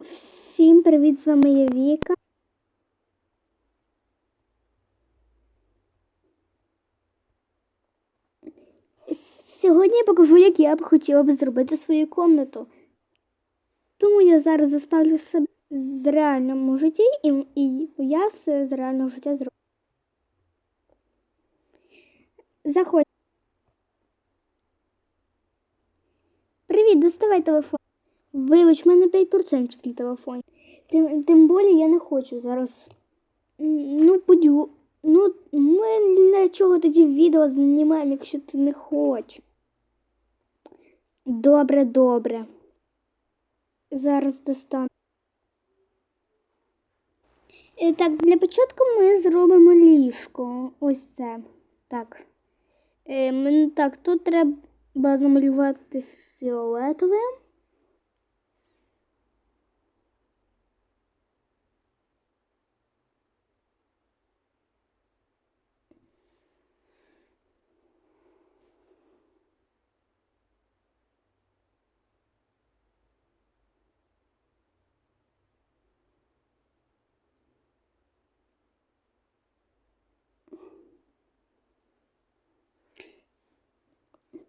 Всім привіт, з вами я Віка. Сьогодні я покажу, як я б хотіла б зробити свою комнату. Тому я зараз заставлю себе з реальному житті, і, і я все з реального життя зроблю. Заходь. Привіт, доставай телефон. Вибач, в мене 5% на телефоні. Тим, тим більше я не хочу зараз. Ну, подю. Ну, ми для чого тоді відео знімаємо, якщо ти не хочеш. Добре, добре. Зараз достану. І так, для початку ми зробимо ліжко. Ось це. Так. Е, так, тут треба замалювати фіолетове.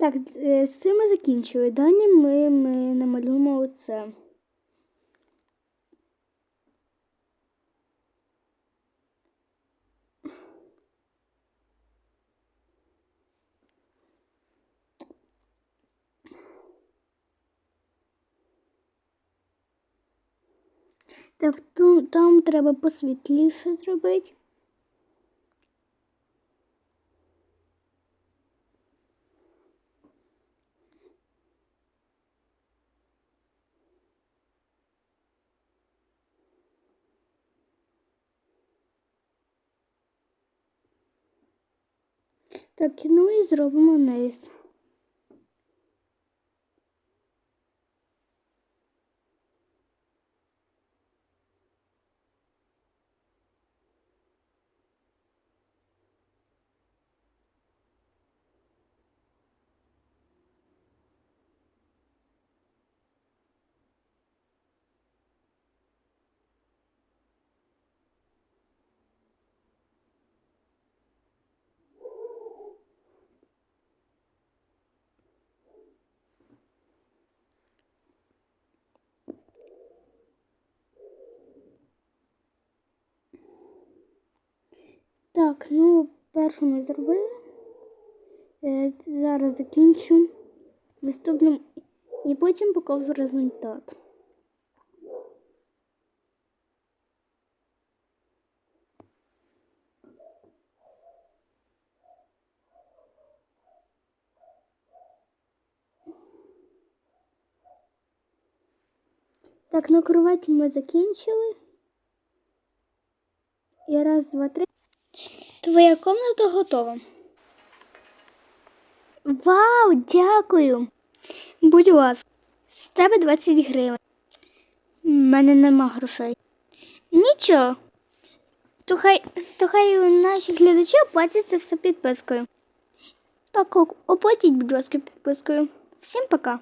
Так, е, з цим ми закінчили. Далі ми, ми намалюємо оце. Так, там треба посвітліше зробити. Так, ну і зробимо низ. Так, ну, першу ми зробили. Е, зараз закінчу наступним і потім покажу результат. Так, на кровать ми закінчили. І раз, два, три. Твоя комната готова. Вау, дякую. Будь ласка, з тебе 20 гривень. У мене нема грошей. Нічого. То хай, то хай наші глядачі оплатять це все підпискою. Так, оплатіть, будь ласка, підпискою. Всім пока.